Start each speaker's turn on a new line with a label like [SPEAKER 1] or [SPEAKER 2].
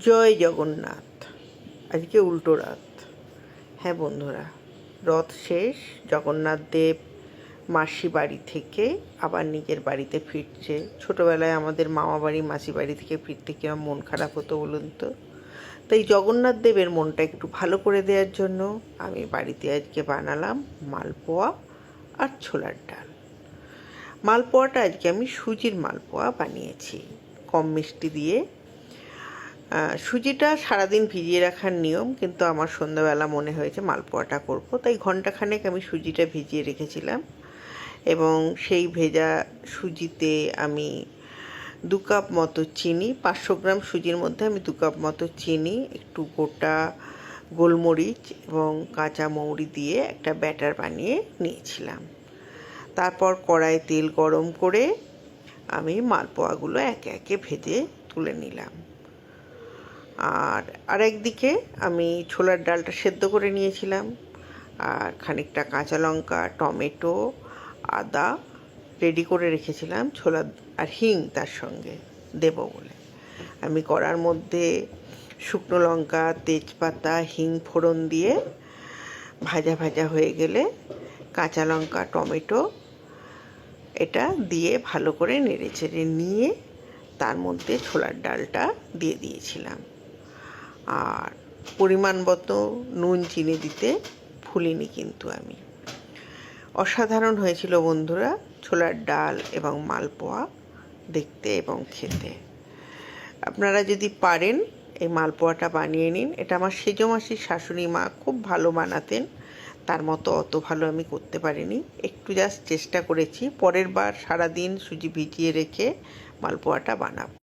[SPEAKER 1] জয় জগন্নাথ। আজকে উল্টো রথ। হ্যাঁ বন্ধুরা, রথ শেষ, জগন্নাথ দেব মাসি বাড়ি থেকে আবার নিজের বাড়িতে ফিরছে। ছোটোবেলায় আমাদের মামা বাড়ি, মাসি বাড়ি থেকে ফিরতে কিরম মন খারাপ হতো বলুন তো? তাই জগন্নাথ দেবের মনটা একটু ভালো করে দেওয়ার জন্য আমি বাড়িতে আজকে বানালাম মালপোয়া আর ছোলার ডাল। মালপোয়াটা আজকে আমি সুজির মালপোয়া বানিয়েছি। কম মিষ্টি দিয়ে সুজিটা সারাদিন ভিজিয়ে রাখার নিয়ম, কিন্তু আমার সন্ধ্যাবেলা মনে হয়েছে মালপোয়াটা করব। তাই ঘন্টাখানেক আমি সুজিটা ভিজিয়ে রেখেছিলাম এবং সেই ভেজা সুজিতে আমি দু কাপ মতো চিনি, পাঁচশো গ্রাম সুজির মধ্যে আমি দু কাপ মতো চিনি, একটু গোটা গোলমরিচ এবং কাঁচা মৌরি দিয়ে একটা ব্যাটার বানিয়ে নিয়েছিলাম। তারপর কড়াই তেল গরম করে আমি মালপোয়াগুলো একে একে ভেজে তুলে নিলাম। আর আরেকদিকে আমি ছোলার ডালটা সেদ্ধ করে নিয়েছিলাম, আর খানিকটা কাঁচা লঙ্কা, টমেটো, আদা রেডি করে রেখেছিলাম, ছোলা আর হিং তার সঙ্গে দেব বলে। আমি কড়ার মধ্যে শুকনো লঙ্কা, তেজপাতা, হিং ফোড়ন দিয়ে ভাজা ভাজা হয়ে গেলে কাঁচা লঙ্কা, টমেটো এটা দিয়ে ভালো করে নেড়ে চেড়ে নিয়ে তার মধ্যে ছোলার ডালটা দিয়ে দিয়েছিলাম। আর পরিমাণ মতো নুন, চিনি দিতে ভুলিনি কিন্তু আমি। অসাধারণ হয়েছিল বন্ধুরা ছোলার ডাল এবং মালপোয়া দেখতে এবং খেতে। আপনারা যদি পারেন এই মালপোয়াটা বানিয়ে নিন। এটা আমার সেজো মাসির শাশুড়ি মা খুব ভালো বানাতেন। তার মতো অত ভালো আমি করতে পারিনি। একটু জাস্ট চেষ্টা করেছি। পরের বার সারাদিন সুজি ভিজিয়ে রেখে মালপোয়াটা বানাবো।